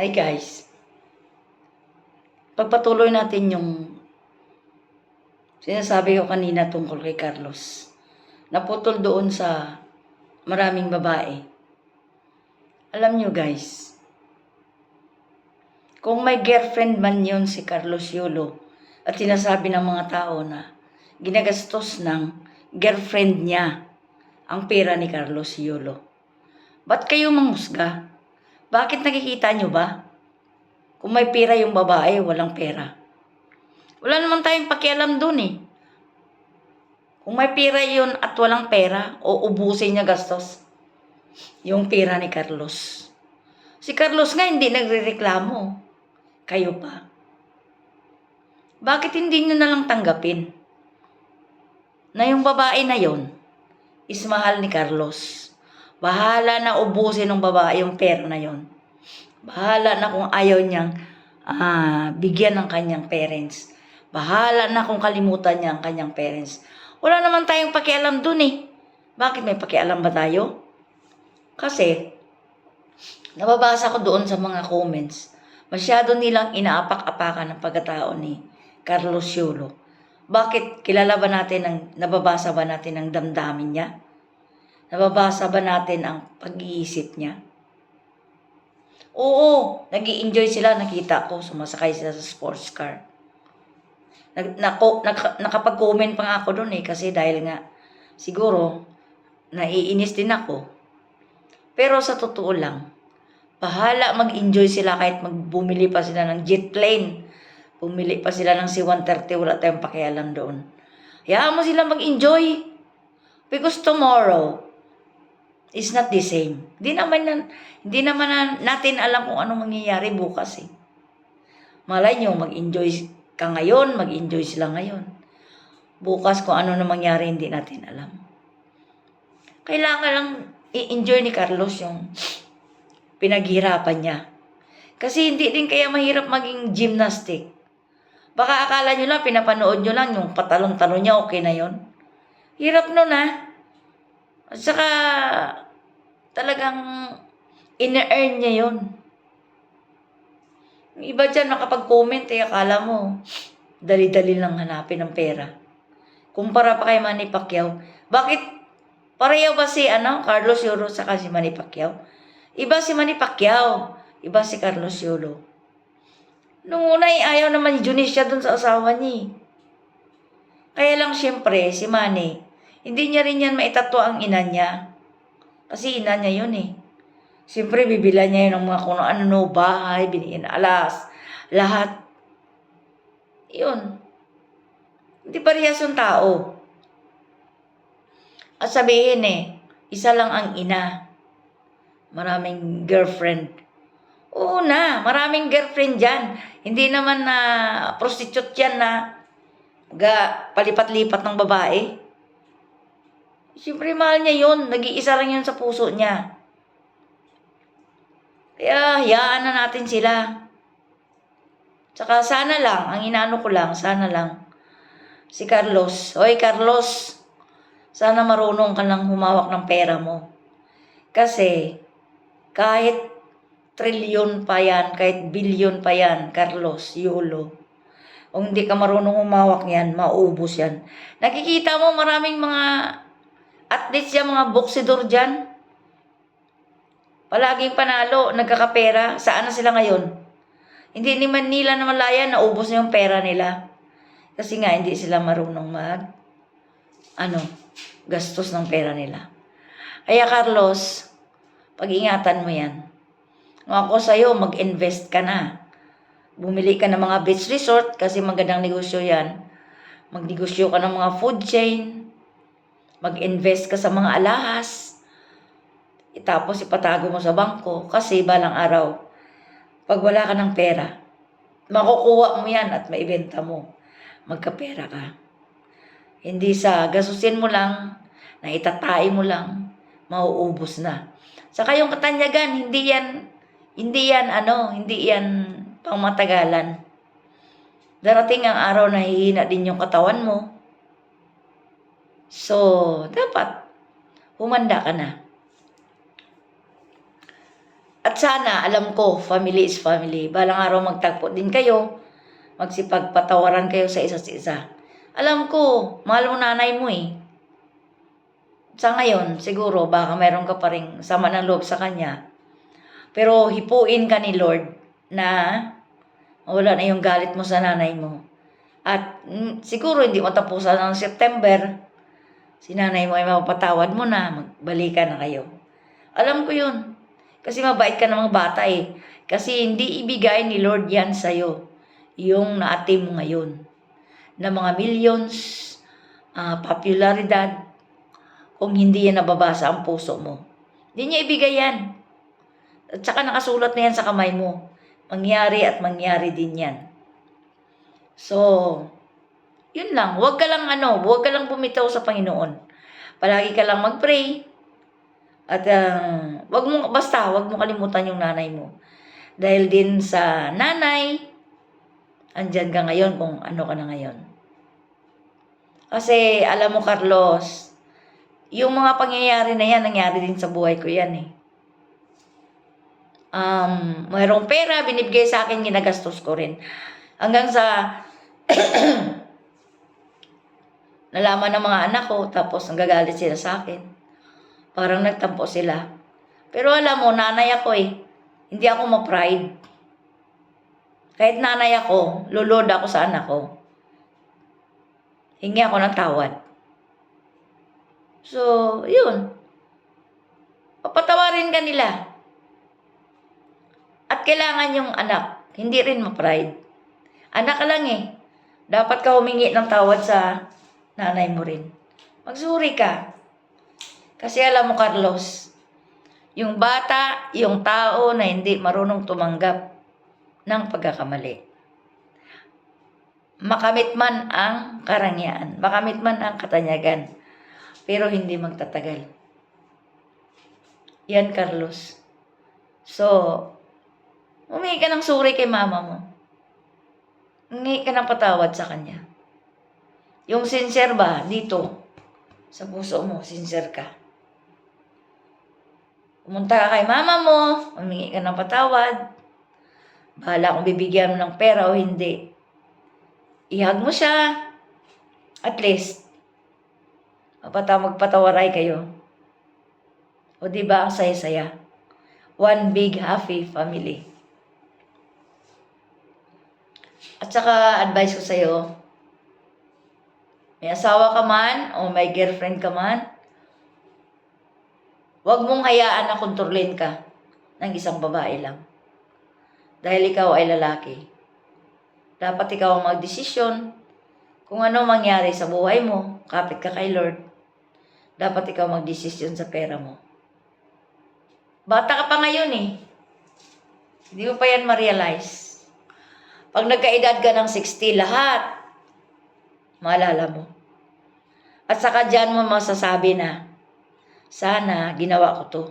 Ay guys, pagpatuloy natin yung sinasabi ko kanina tungkol kay Carlos. Naputol doon sa maraming babae. Alam nyo guys, kung may girlfriend man yun si Carlos Yulo at sinasabi ng mga tao na ginagastos ng girlfriend niya ang pera ni Carlos Yulo. Ba't kayo mangusga? Bakit nakikita nyo ba? Kung may pera yung babae, walang pera. Wala naman tayong pakialam dun eh. Kung may pera yun at walang pera, o ubusin niya gastos. Yung pera ni Carlos. Si Carlos nga hindi nagrereklamo. Kayo pa. Bakit hindi nyo na lang tanggapin? Na yung babae na yon is mahal ni Carlos. Bahala na ubusin ng babae yung pera na yon. Bahala na kung ayaw niyang ah, bigyan ng kanyang parents. Bahala na kung kalimutan niya ang kanyang parents. Wala naman tayong pakialam dun eh. Bakit may pakialam ba tayo? Kasi, nababasa ko doon sa mga comments, masyado nilang inaapak-apakan ng pagkatao ni Carlos Yulo. Bakit kilala ba natin ang, nababasa ba natin ang damdamin niya? Nababasa ba natin ang pag-iisip niya? Oo, nag enjoy sila, nakita ko, sumasakay sila sa sports car. Nag, nako, naka, nakapag-comment pa nga ako doon eh, kasi dahil nga, siguro, naiinis din ako. Pero sa totoo lang, bahala mag-enjoy sila kahit magbumili pa sila ng jet plane. Bumili pa sila ng C-130, wala tayong pakialam doon. Hayaan mo sila mag-enjoy. Because tomorrow is not the same. Hindi naman, nan- hindi naman na- natin alam kung ano mangyayari bukas eh. Malay nyo, mag-enjoy ka ngayon, mag-enjoy sila ngayon. Bukas kung ano na mangyari, hindi natin alam. Kailangan lang i-enjoy ni Carlos yung pinaghirapan niya. Kasi hindi din kaya mahirap maging gymnastic. Baka akala nyo lang, pinapanood nyo lang yung patalon-talon niya, okay na yon. Hirap nun ah. At saka, talagang ina-earn niya yon. Yung iba dyan nakapag-comment eh, akala mo, dali-dali lang hanapin ng pera. Kumpara pa kay Manny Pacquiao. Bakit pareho ba si ano, Carlos Yolo saka si Manny Pacquiao? Iba si Manny Pacquiao, iba si Carlos Yolo. Nung una eh, ayaw naman ni Junisha dun sa asawa niya. eh. Kaya lang siyempre, si Manny, hindi niya rin yan maitatwa ang ina niya. Kasi ina niya yun eh. Siyempre, bibila niya yun ng mga kung ano, bahay, biniin alas, lahat. Yun. Hindi parehas yung tao. At sabihin eh, isa lang ang ina. Maraming girlfriend. Oo na, maraming girlfriend dyan. Hindi naman na prostitute yan na ga, palipat-lipat ng babae. Siyempre, mahal niya yun. Nag-iisa lang yun sa puso niya. Kaya, hayaan na natin sila. Tsaka sana lang, ang inaano ko lang, sana lang, si Carlos. Hoy, Carlos, sana marunong ka lang humawak ng pera mo. Kasi, kahit trilyon pa yan, kahit bilyon pa yan, Carlos, Yulo, kung hindi ka marunong humawak yan, maubos yan. Nakikita mo maraming mga athletes yan, mga boksidor dyan. Palaging panalo, nagkakapera. Saan na sila ngayon? Hindi naman nila na malaya, naubos na yung pera nila. Kasi nga, hindi sila marunong mag, ano, gastos ng pera nila. Kaya Carlos, pag-ingatan mo yan. Kung ako sa'yo, mag-invest ka na. Bumili ka ng mga beach resort kasi magandang negosyo yan. Magnegosyo ka ng mga food chain. Mag-invest ka sa mga alahas. Tapos ipatago mo sa bangko kasi balang araw, pag wala ka ng pera, makukuha mo yan at maibenta mo. Magkapera ka. Hindi sa gasusin mo lang, na itatay mo lang, mauubos na. Saka yung katanyagan, hindi yan, hindi yan ano, hindi yan pangmatagalan. Darating ang araw na hihina din yung katawan mo. So, dapat humanda ka na. At sana, alam ko, family is family. Balang araw magtagpo din kayo. Magsipagpatawaran kayo sa isa't isa. Alam ko, mahal mo nanay mo eh. Sa ngayon, siguro, baka meron ka pa rin sama ng loob sa kanya. Pero hipuin ka ni Lord na wala na yung galit mo sa nanay mo. At mm, siguro hindi matapusan ng September, si nanay mo ay mapapatawad mo na, magbalikan na kayo. Alam ko yun. Kasi mabait ka namang bata eh. Kasi hindi ibigay ni Lord yan sa'yo. Yung naati mo ngayon. Na mga millions, ah, popularidad, kung hindi yan nababasa ang puso mo. Hindi niya ibigay yan. At saka nakasulat na yan sa kamay mo. Mangyari at mangyari din yan. So, yun lang. Huwag ka lang ano, huwag ka lang bumitaw sa Panginoon. Palagi ka lang mag-pray. At ah, wag mo basta wag mo kalimutan yung nanay mo. Dahil din sa nanay andyan ka ngayon kung ano ka na ngayon. Kasi alam mo Carlos, yung mga pangyayari na yan nangyari din sa buhay ko yan eh. Um, mayroong pera, binibigay sa akin, ginagastos ko rin. Hanggang sa nalaman ng mga anak ko, tapos nagagalit sila sa akin. Parang nagtampo sila. Pero alam mo, nanay ako eh. Hindi ako ma-pride. Kahit nanay ako, lulod ako sa anak ko. Hingi ako ng tawad. So, yun. Papatawarin ka nila. At kailangan yung anak, hindi rin ma-pride. Anak ka lang eh. Dapat ka humingi ng tawad sa nanay mo rin. Magsuri ka. Kasi alam mo, Carlos, yung bata, yung tao na hindi marunong tumanggap ng pagkakamali. Makamit man ang karangyaan, makamit man ang katanyagan, pero hindi magtatagal. Yan, Carlos. So, humingi ka ng suri kay mama mo. Humingi ka ng patawad sa kanya. Yung sincere ba, dito, sa puso mo, sincere ka. Pumunta ka kay mama mo, humingi ka ng patawad. Bahala kung bibigyan mo ng pera o hindi. Ihag mo siya. At least, mapata magpatawaray kayo. O di ba ang saya-saya? One big happy family. At saka advice ko sa'yo, may asawa ka man o may girlfriend ka man, Huwag mong hayaan na kontrolin ka ng isang babae lang. Dahil ikaw ay lalaki. Dapat ikaw ang magdesisyon kung ano mangyari sa buhay mo, kapit ka kay Lord. Dapat ikaw magdesisyon sa pera mo. Bata ka pa ngayon eh. Hindi mo pa yan ma-realize. Pag nagkaedad ka ng 60, lahat, maalala mo. At saka dyan mo masasabi na, sana ginawa ko to.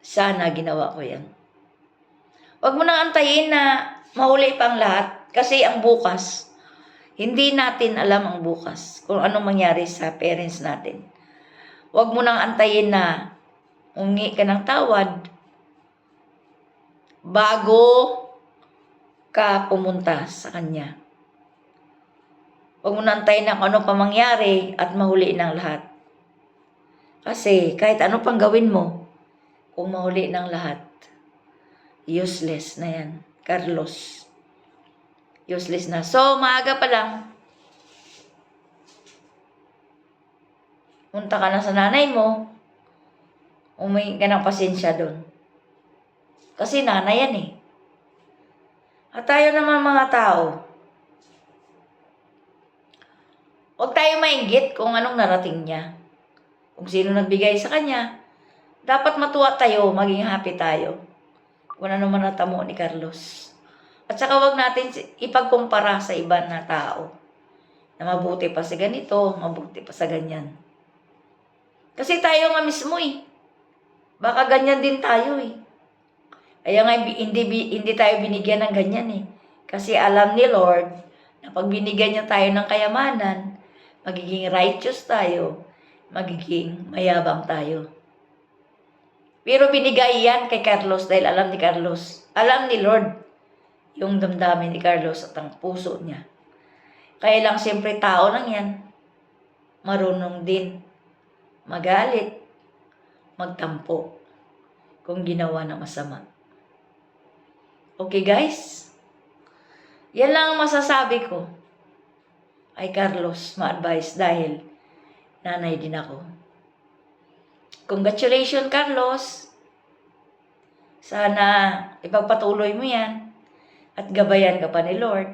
Sana ginawa ko yan. Huwag mo nang antayin na mahuli pang lahat kasi ang bukas, hindi natin alam ang bukas kung anong mangyari sa parents natin. Huwag mo nang antayin na ungi ka ng tawad bago ka pumunta sa kanya. Huwag mo nang antayin na kung ano pa mangyari at mahuli ng lahat. Kasi kahit ano pang gawin mo, kung mahuli ng lahat, useless na yan. Carlos. Useless na. So, maaga pa lang, punta ka na sa nanay mo, umingi ka ng pasensya doon. Kasi nanay yan eh. At tayo naman mga tao, huwag tayo mainggit kung anong narating niya kung sino nagbigay sa kanya, dapat matuwa tayo, maging happy tayo. Kung ano naman natamo ni Carlos. At saka wag natin ipagkumpara sa iba na tao. Na mabuti pa sa ganito, mabuti pa sa ganyan. Kasi tayo nga mismo eh. Baka ganyan din tayo eh. Kaya nga hindi, hindi tayo binigyan ng ganyan eh. Kasi alam ni Lord na pag binigyan niya tayo ng kayamanan, magiging righteous tayo, magiging mayabang tayo. Pero binigay yan kay Carlos dahil alam ni Carlos. Alam ni Lord yung damdamin ni Carlos at ang puso niya. Kaya lang siyempre tao lang yan. Marunong din magalit, magtampo kung ginawa ng masama. Okay guys? Yan lang ang masasabi ko ay Carlos ma-advise dahil nanay din ako. Congratulations, Carlos! Sana ipagpatuloy mo yan at gabayan ka pa ni Lord.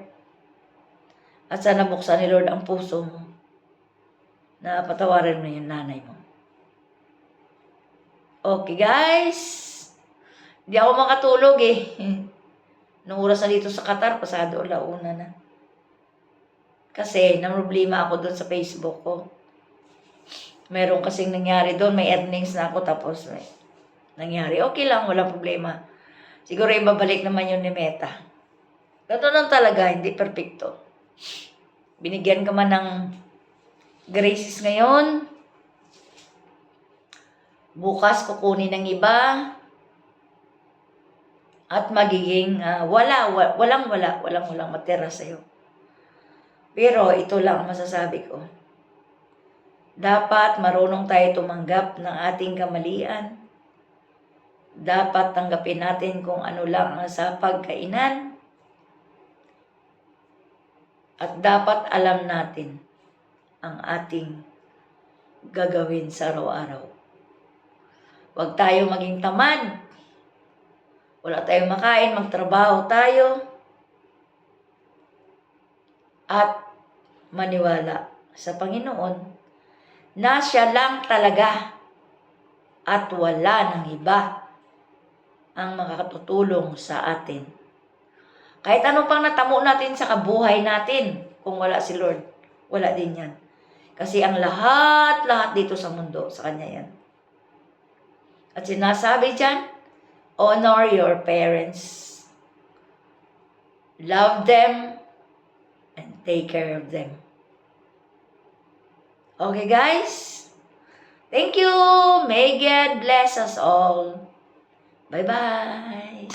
At sana buksan ni Lord ang puso mo na patawarin mo yung nanay mo. Okay, guys. Hindi ako makatulog eh. Nung oras na dito sa Qatar, pasado launa na. Kasi, problema ako doon sa Facebook ko. Meron kasing nangyari doon, may earnings na ako, tapos may nangyari. Okay lang, walang problema. Siguro ibabalik naman yun ni Meta. Ganito lang talaga, hindi perfecto. Binigyan ka man ng graces ngayon. Bukas kukunin ng iba. At magiging ah, wala, wa- walang wala, walang walang matira sa'yo. Pero ito lang ang masasabi ko. Dapat marunong tayo tumanggap ng ating kamalian. Dapat tanggapin natin kung ano lang ang sa pagkainan. At dapat alam natin ang ating gagawin sa araw-araw. Huwag tayo maging tamad. Wala tayong makain, magtrabaho tayo. At maniwala sa Panginoon na siya lang talaga at wala ng iba ang makakatutulong sa atin. Kahit ano pang natamo natin sa kabuhay natin, kung wala si Lord, wala din yan. Kasi ang lahat-lahat dito sa mundo, sa Kanya yan. At sinasabi dyan, honor your parents. Love them take care of them. Okay, guys? Thank you. May God bless us all. Bye-bye.